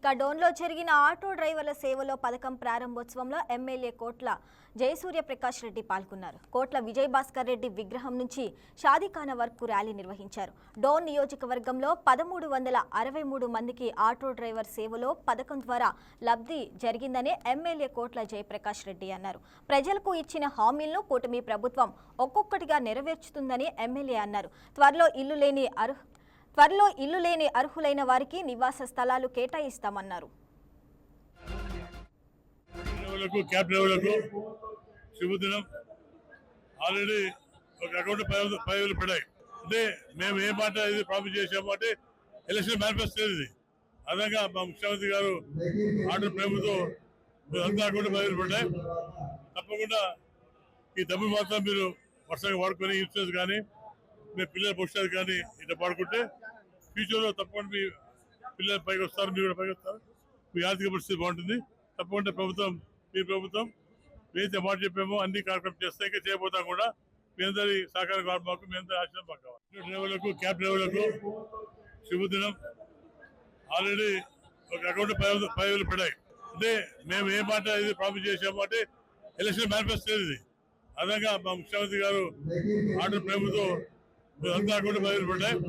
ఇక డోన్లో జరిగిన ఆటో డ్రైవర్ల సేవలో పథకం ప్రారంభోత్సవంలో ఎమ్మెల్యే కోట్ల జయసూర్య ప్రకాష్ రెడ్డి పాల్గొన్నారు. కోట్ల విజయ్ భాస్కర్ రెడ్డి విగ్రహం నుంచి షాదీఖానా వరకు ర్యాలీ నిర్వహించారు. డోన్ నియోజకవర్గంలో పదమూడు వందల అరవై మూడు మందికి ఆటో డ్రైవర్ సేవలో పథకం ద్వారా లబ్ధి జరిగిందని ఎమ్మెల్యే కోట్ల జయప్రకాష్ రెడ్డి అన్నారు. ప్రజలకు ఇచ్చిన హామీలను కూటమి ప్రభుత్వం ఒక్కొక్కటిగా నెరవేర్చుతుందని ఎమ్మెల్యే అన్నారు. త్వరలో ఇల్లు లేని అర్హ త్వరలో ఇల్లు లేని అర్హులైన వారికి నివాస స్థలాలు కేటాయిస్తామన్నారు. క్యాబ్ డ్రైవర్లకు శుభదినం. ఆల్రెడీ ఒక అకౌంట్ పది వందలు- వేలు పడ్డాయి అంటే మేము ఏ మాట ఇది ప్రామిస్ చేసాము అంటే ఎలక్షన్ మేనిఫెస్టో ఇది అదనంగా మా ముఖ్యమంత్రి గారు ఆర్డర్ ప్రేమతో అంతా అకౌంట్ పది వేలు పడ్డాయి. తప్పకుండా ఈ డబ్బు మాత్రం మీరు వర్షంగా వాడుకొని ఇన్సూరెన్స్ కానీ మీ పిల్లల భవిష్యత్తు కానీ ఇట్లా పాడుకుంటే ఫ్యూచర్లో తప్పకుండా మీ పిల్లలు పైకి వస్తారు మీరు కూడా పైకి వస్తారు. మీ ఆర్థిక పరిస్థితి బాగుంటుంది. తప్పకుండా ప్రభుత్వం మీ ప్రభుత్వం ఏదైతే మాట చెప్పామో అన్ని కార్యక్రమం చేస్తే ఇంకా చేయబోతాం కూడా. మీ అందరి సహకారం కావాలి మాకు మీ అందరి ఆశ్రమం మాకు కావాలి. డ్రైవర్లకు క్యాబ్ డ్రైవర్లకు శుభదినం. ఆల్రెడీ ఒక అకౌంట్ పది పది వేలు పడ్డాయి అంటే మేము ఏ మాట ఇది ప్రామిస్ చేసాము అంటే ఎలక్షన్ మేనిఫెస్టో ఇది. అదనంగా మా ముఖ్యమంత్రి గారు ఆర్డర్ ప్రేమతో வந்தால் கூட பதில் பண்ணேன்